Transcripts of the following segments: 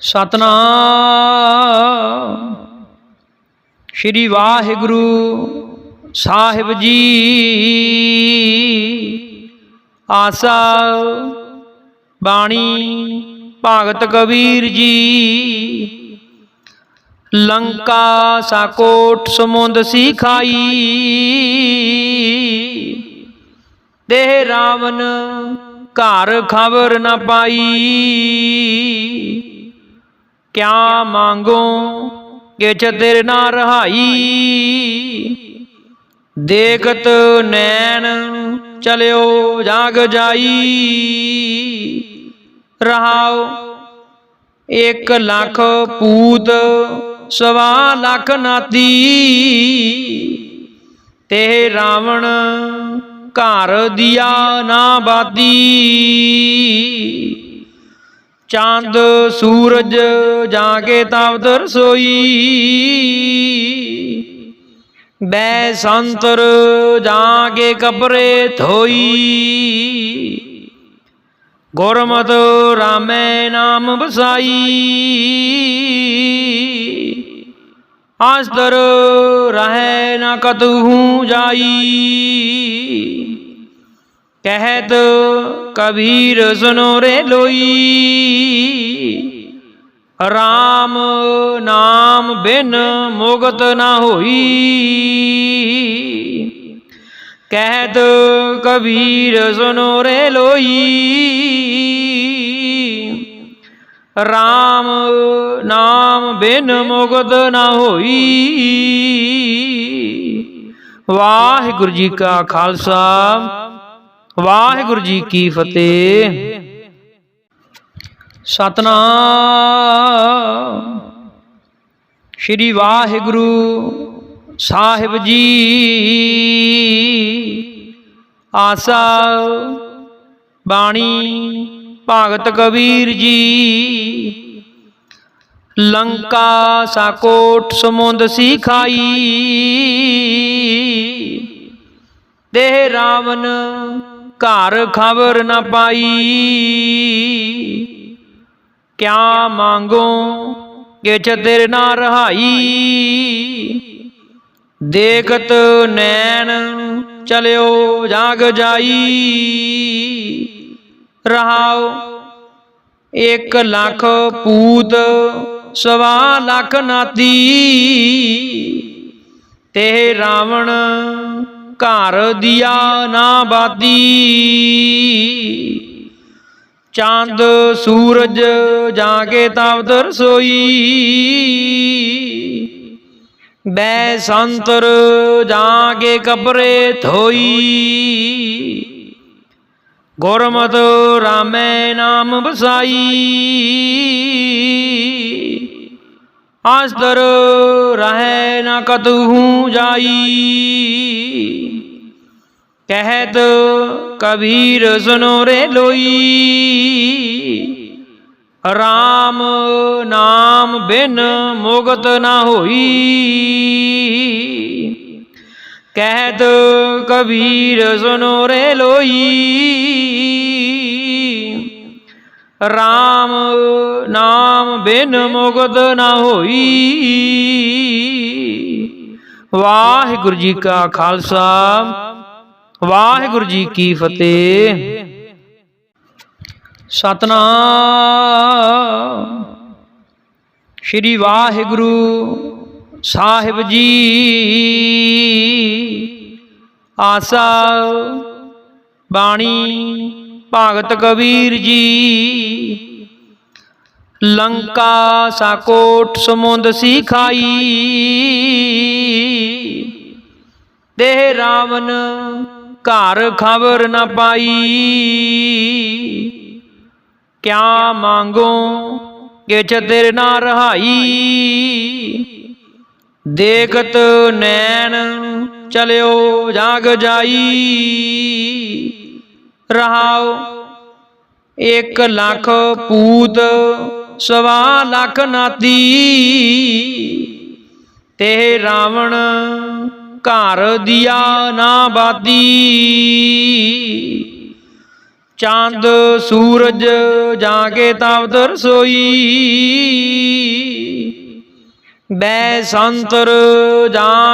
ਸਤਨਾਮ। ਸ਼੍ਰੀ ਵਾਹਿਗੁਰੂ ਸਾਹਿਬ ਜੀ। ਆਸਾ ਬਾਣੀ ਭਗਤ ਕਬੀਰ ਜੀ। ਲੰਕਾ ਸਾਕੋਟ ਸਮੁੰਦ ਸਿਖਾਈ। ਦੇਹ ਰਾਵਨ ਘਰ ਖਬਰ ਨਾ ਪਾਈ। ਕਿਆ ਮੰਗੋ ਕਿਛ ਤੇਰੇ ਨਾ ਰਹਾਈ? ਦੇਖਤ ਨੈਣ ਚਲਿਓ, ਜਾਗ ਜਾਈ। ਰਹਾਉ ਇੱਕ ਲੱਖ ਪੂਤ, ਸਵਾ ਲੱਖ ਨਾਤੀ। ਤੇ ਰਾਵਣ ਘਰ ਦਿਆ ਨਾ ਬਾਤੀ। ਚਾਂਦ, ਸੂਰਜ ਜਾਂ ਕੇ ਤਾਵਤ ਰਸੋਈ ਬੈ ਸੰਤਰ ਕੇ ਕਬਰੇ ਥੋਈ ਗੁਰਮਤਿ ਰਾਮੈ ਨਾਮ ਵਸਾਈ। ਆਸਦਰ ਰਹੈ ਨਾ ਕਤਹੂ ਜਾਈ। ਕਹਿਤ ਕਬੀਰ ਸੁਨੋ ਰੇ ਲੋਈ। RAM ਨਾਮ ਬਿਨ ਮੁਕਤ ਨਾ ਹੋਈ। ਕਹਿਤ ਕਬੀਰ ਸੁਨੋ ਰੇ ਲੋਈ। RAM ਨਾਮ ਬਿਨ ਮੁਕਤ ਨਾ ਹੋਈ। ਵਾਹਿਗੁਰੂ ਜੀ ਕਾ ਖਾਲਸਾ। ਵਾਹਿਗੁਰੂ ਜੀ ਕੀ ਫਤਿਹ। ਸਤਨਾਮ। ਸ਼੍ਰੀ ਵਾਹਿਗੁਰੂ ਸਾਹਿਬ ਜੀ। ਆਸਾ, ਬਾਣੀ, ਭਗਤ ਕਬੀਰ ਜੀ। ਲੰਕਾ ਸਾਕੋਟ ਸਮੁੰਦ ਸਿਖਾਈ। ਦੇਹ ਰਾਵਨ ਘਰ ਖਬਰ ਨਾ ਪਾਈ। ਕਿਆ ਮੰਗੋ ਕਿਛ ਤੇਰੇ ਨਾ ਰਹਾਈ। ਦੇਖਤ ਨੈਣ ਚਲਿਓ, ਜਾਗ ਜਾਈ। ਰਹਾਉ ਇੱਕ ਲੱਖ ਪੂਤ, ਸਵਾ ਲੱਖ ਨਾਤੀ। ਤੇ ਰਾਵਣ ਘਰ ਦਿਆ ਨਾ ਬਾਤੀ ਚੰਦ, ਸੂਰਜ ਕੇ ਤਵ ਰਸੋਈ। ਬੈ ਸੰਤਰ ਕੇ ਕਬਰੇ ਥੋਈ। ਗੁਰਮਤਿ ਰਾਮੈ ਨਾਮ ਵਸਾਈ। ਆਸਦਰ ਰਹੈ ਨਾ ਕਤੂ ਜਾਈ। ਕਹਿਤ ਕਬੀਰ ਸੁਨੋ ਰੇ ਲੋਈ। RAM ਨਾਮ ਬਿਨ ਮੁਕਤ ਨਾ ਹੋਈ। ਕਹਿਤ ਕਬੀਰ ਸੁਨੋ ਰੇ ਲੋਈ। RAM ਨਾਮ ਬਿਨ ਮੁਕਤ ਨਾ ਹੋਈ। ਵਾਹਿਗੁਰੂ ਜੀ ਕਾ ਖਾਲਸਾ, ਵਾਹਿਗੁਰੂ ਜੀ ਕੀ ਫਤਿਹ। ਸਤਨਾਮ। ਸ਼੍ਰੀ ਵਾਹਿਗੁਰੂ ਸਾਹਿਬ ਜੀ। ਆਸਾ, ਬਾਣੀ, ਭਗਤ ਕਬੀਰ ਜੀ। ਲੰਕਾ ਸਾਕੋਟ ਸਮੁੰਦ ਸੀ ਖਾਈ ਦੇਹ ਰਾਵਨ ਘਰ ਖਬਰ ਨਾ ਪਾਈ। ਕਿਆ ਮੰਗੋ ਕਿਛ ਤੇਰੇ ਨਾ ਰਹਾਈ। ਦੇਖਤ ਨੈਣ ਚਲਿਓ ਜਾਗ ਜਾਈ। ਰਹਾਉ ਇੱਕ ਲੱਖ ਪੂਤ ਸਵਾ ਲੱਖ ਨਾਤੀ। ਤੇ ਰਾਵਣ ਘਰ ਦਿਆ ਨਾ ਬਾਤੀ। ਚੰਦ, ਸੂਰਜ ਕੇ ਤਾਵਤ ਰਸੋਈ ਬੈ ਸੰਤਰ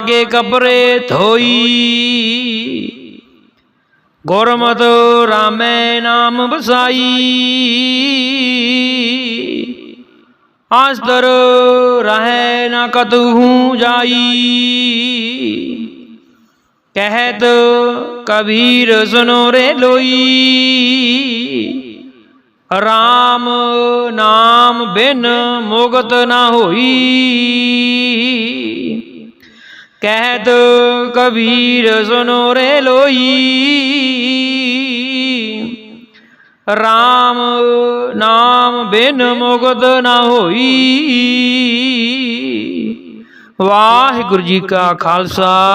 ਕੇ ਕਬਰੇ ਥੋਈ ਗੁਰਮਤਿ ਰਾਮੈ ਨਾਮ ਵਸਾਈ। ਆਸਦਰ ਰਹੈ ਨਾ ਕਤਹੂ ਜਾਈ। ਕਹਿਤ ਕਬੀਰ ਸੁਨੋ ਰੇ ਲੋਈ। RAM ਨਾਮ ਬਿਨ ਮੁਕਤ ਨਾ ਹੋਈ। ਕਹਿਤ ਕਬੀਰ ਸੁਨੋ ਰੇ ਲੋਈ। RAM ਨਾਮ ਬਿਨ ਮੁਕਤ ਨਾ ਹੋਈ। ਵਾਹਿਗੁਰੂ ਜੀ ਕਾ ਖਾਲਸਾ।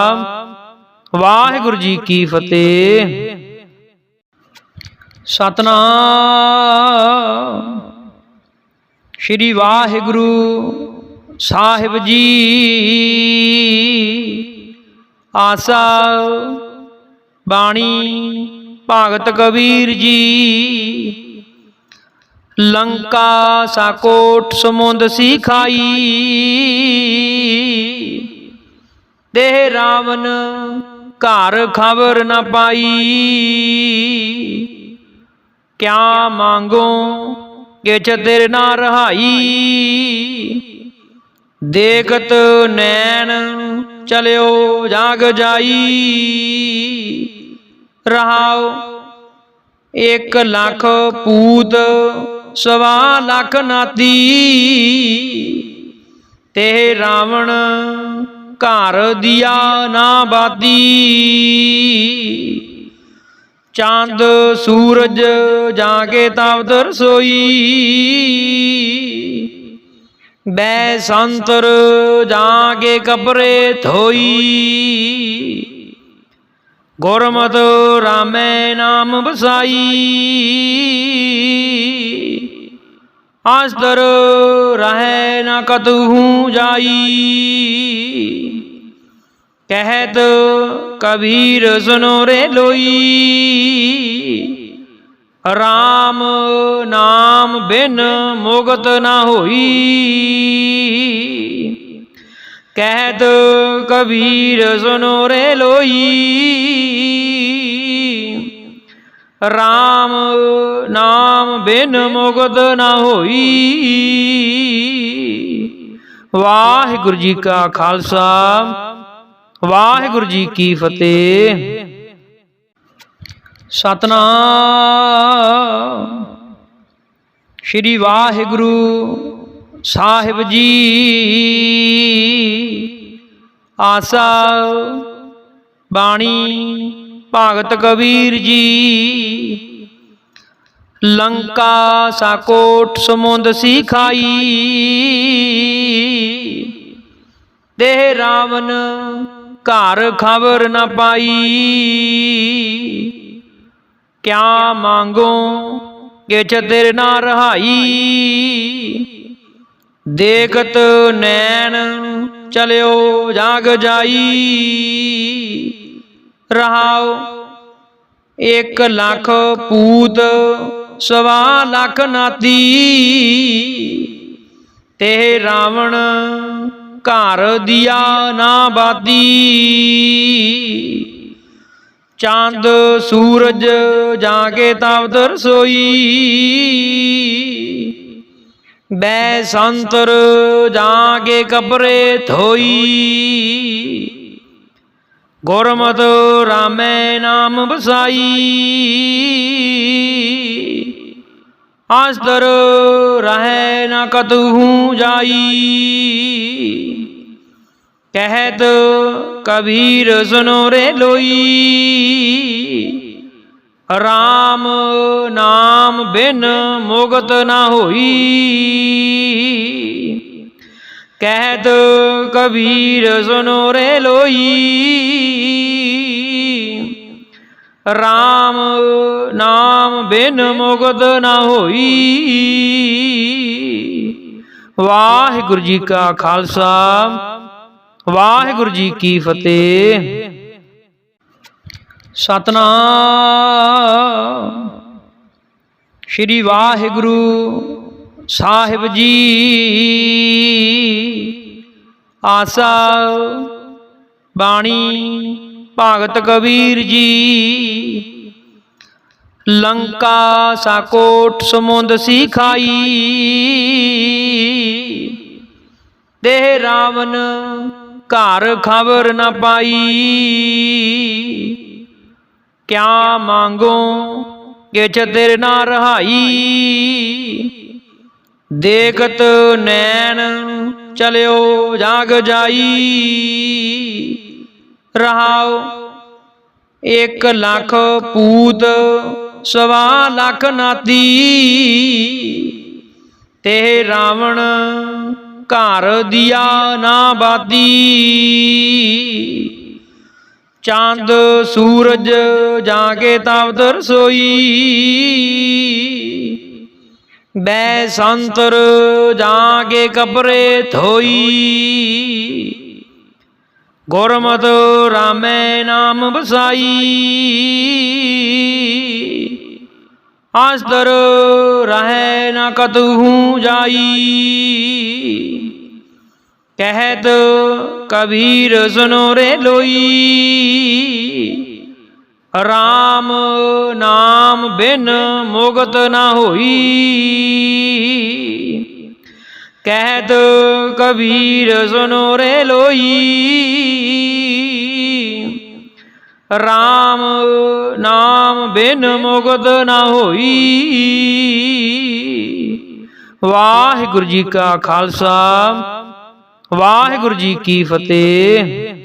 ਵਾਹਿਗੁਰੂ ਜੀ ਕੀ ਫਤਿਹ। ਸਤਨਾਮ। ਸ਼੍ਰੀ ਵਾਹਿਗੁਰੂ ਸਾਹਿਬ ਜੀ। ਆਸਾ ਬਾਣੀ ਭਗਤ ਕਬੀਰ ਜੀ। ਲੰਕਾ ਸਾਕੋਟ ਸਮੁੰਦ ਸੀ ਦੇਹ ਰਾਵਨ ਘਰ ਖਬਰ ਨਾ ਪਾਈ। ਕਿਆ ਮੰਗੋ ਕਿਛ ਤੇਰੇ ਨਾ ਰਹਾਈ। ਦੇਖਤ ਨੈਣ ਚਲਿਓ, ਜਾਗ ਜਾਈ। ਰਹਾਓ, ਇੱਕ ਲੱਖ ਪੂਤ, ਸਵਾ ਲੱਖ ਨਾਤੀ। ਤੇ ਰਾਵਣ ਘਰ ਦਿਆ ਨਾ ਬਾਦੀ ਚੰਦ, ਸੂਰਜ ਜਾਗੇ ਤਵ ਰਸੋਈ ਬੈ ਸੰਤਰ ਕੇ ਕਪਰੇ ਥੋਈ ਗੁਰਮਤਿ ਰਾਮੈ ਨਾਮ ਵਸਾਈ। ਆਸਦਰ ਰਹੈ ਨਾ ਕਤਹੂ ਜਾਈ। ਕਹਿਤ ਕਬੀਰ ਸੁਨੋ ਰੇ ਲੋਈ। ਰਾਮ ਬਿਨ ਮੁਕਤ ਨਾ ਹੋਈ। ਕਹਿਤ ਕਬੀਰ ਸੁਨੋ ਰੇ ਲੋਈ। RAM ਨਾਮ ਬਿਨ ਮੁਕਤ ਨਾ ਹੋਈ। ਵਾਹਿਗੁਰੂ ਜੀ ਕਾ ਖਾਲਸਾ। ਵਾਹਿਗੁਰੂ ਜੀ ਕੀ ਫਤਿਹ। ਸਤਨਾਮ। ਸ਼੍ਰੀ ਵਾਹਿਗੁਰੂ ਸਾਹਿਬ ਜੀ। ਆਸਾ, ਬਾਣੀ, ਭਗਤ ਕਬੀਰ ਜੀ। ਲੰਕਾ ਸਾਕੋਟ ਸਮੁੰਦ ਸਿਖਾਈ। ਦੇਹ ਰਾਵਨ ਘਰ ਖਬਰ ਨਾ ਪਾਈ। ਕਿਆ ਮੰਗੋ ਕਿਛ ਤੇਰੇ ਨਾ ਰਹਾਈ, ਦੇਖਤ ਨੈਣ ਚਲਿਓ, ਜਾਗ ਜਾਈ। ਰਹਾਓ, ਇੱਕ ਲੱਖ ਪੂਤ, ਸਵਾ ਲੱਖ ਨਾਤੀ। ਤੇ ਰਾਵਣ ਘਰ ਦਿਆ ਨਾ ਬਾਦੀ ਚੰਦ, ਸੂਰਜ, ਜਾਂ ਕੇ ਤਾਵਤ ਰਸੋਈ ਬੈ ਸੰਤਰ ਕੇ ਕਬਰੇ ਥੋਈ ਗੁਰਮਤਿ ਰਾਮੈ ਨਾਮ ਵਸਾਈ। ਆਸਦਰ ਰਹੈ ਨਾ ਕਤਹੂ ਜਾਈ। ਕਹਿਤ ਕਬੀਰ ਸੁਨੋ ਰੇ ਲੋਈ। RAM ਨਾਮ ਬਿਨ ਮੁਕਤ ਨਾ ਹੋਈ। ਕਹਿਤ ਕਬੀਰ ਸੁਨੋ ਰੇ ਲੋਈ। RAM ਨਾਮ ਬਿਨ ਮੁਕਤ ਨਾ ਹੋਈ। ਵਾਹਿਗੁਰੂ ਜੀ ਕਾ ਖਾਲਸਾ। ਵਾਹਿਗੁਰੂ ਜੀ ਕੀ ਫਤਿਹ। ਸਤਨਾਮ। ਸ਼੍ਰੀ ਵਾਹਿਗੁਰੂ ਸਾਹਿਬ ਜੀ। ਆਸਾ, ਬਾਣੀ, ਭਗਤ ਕਬੀਰ ਜੀ। ਲੰਕਾ ਸਾਕੋਟ ਸਮੁੰਦ ਸਿਖਾਈ। ਦੇਹ ਰਾਵਨ ਘਰ ਖਬਰ ਨਾ ਪਾਈ। ਕਿਆ ਮੰਗੋ ਕਿਛ ਤੇਰੇ ਨਾ ਰਹਾਈ। ਦੇਖਤ ਨੈਣ ਚਲਿਓ ਜਾਗ ਜਾਈ। ਰਹਾਓ ਇੱਕ ਲੱਖ ਪੂਤ ਸਵਾ ਲੱਖ ਨਾਤੀ। ਤੇ ਰਾਵਣ ਘਰ ਦੀਆ ਨਾ ਬਾਦੀ। ਚੰਦ, ਸੂਰਜ ਜਾ ਕੇ ਤਾਵਤ ਰਸੋਈ ਬੈ ਸੰਤਰ ਜਾ ਕੇ ਕਪਰੇ ਧੋਈ। ਗੁਰਮਤਿ ਰਾਮੈ ਨਾਮ ਵਸਾਈ। ਆਸਤਰ ਰਹੈ ਨਾ ਕਤਹੂ ਜਾਈ। ਕਹਿਤ ਕਬੀਰ ਸੁਨੋ ਰੇ ਲੋਈ। RAM ਨਾਮ ਬਿਨ ਮੁਕਤ ਨਾ ਹੋਈ। ਕਹਿਤ ਕਬੀਰ ਸੁਨੋ ਰੇ ਲੋਈ। RAM ਨਾਮ ਬਿਨ ਮੁਕਤ ਨਾ ਹੋਈ। ਵਾਹਿਗੁਰੂ ਜੀ ਕਾ ਖਾਲਸਾ। ਵਾਹਿਗੁਰੂ ਜੀ ਕੀ ਫਤਿਹ।